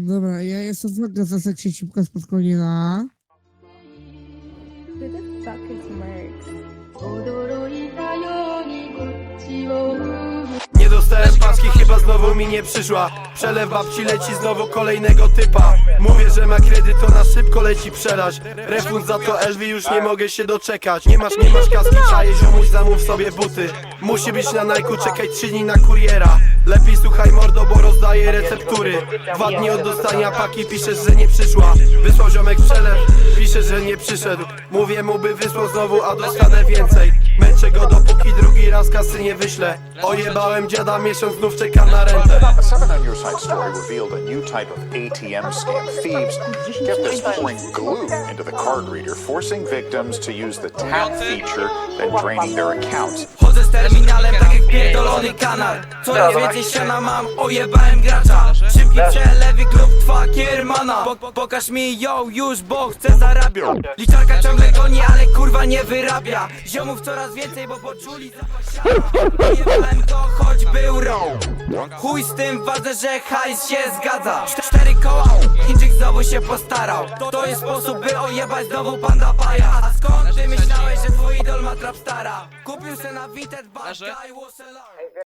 Dobra, ja jestem w zasadzie szybko spokojnie na... Who the fuck is? Nie dostałem paczki, chyba znowu mi nie przyszła. Przelew babci leci znowu kolejnego typa. Mówię, że ma kredyt, to na szybko leci przelać Refund za to Elwi, już nie mogę się doczekać. Nie masz, nie masz kaski, czaje, ziomuś zamów sobie buty. Musi być na Nike, czekaj trzy dni na kuriera. Lepiej słuchaj mordo, bo rozdaję receptury. Dwa dni od dostania paki, piszesz, że nie przyszła. Wysłał ziomek przelew, pisze, że nie przyszedł. Mówię mu, by wysłał znowu, a dostanę więcej. Męczę go dopóki drugi raz kasy nie wyślę Ojebałem dziada, miesiąc znów czekam na rentę A 7 on your side story revealed a new type of ATM scam. Thieves get this pouring glue into the card reader, forcing victims to use the tap feature, then draining their accounts. Chodzę z terminalem tak jak pierdolony kanal Coraz więcej siana mam, ojebałem gracza Szybki przelewy klub twa kiermana. Po, Pokaż mi ją już, bo chcę zarabiać. Liczarka ciągle goni, ale kurwa nie wyrabia. Ziomów coraz więcej, bo poczuli zapach siana Ojebałem go, choć był rąk Chuj z tym, ważne, że hajs się zgadza. Cz- Cztery koła, Chińczyk znowu się postarał. To, to jest sposób, by ojebać znowu panda baja A skąd ty myślałeś, że twój idol ma trapstara? Kupił se na Vinted, but guy was a liar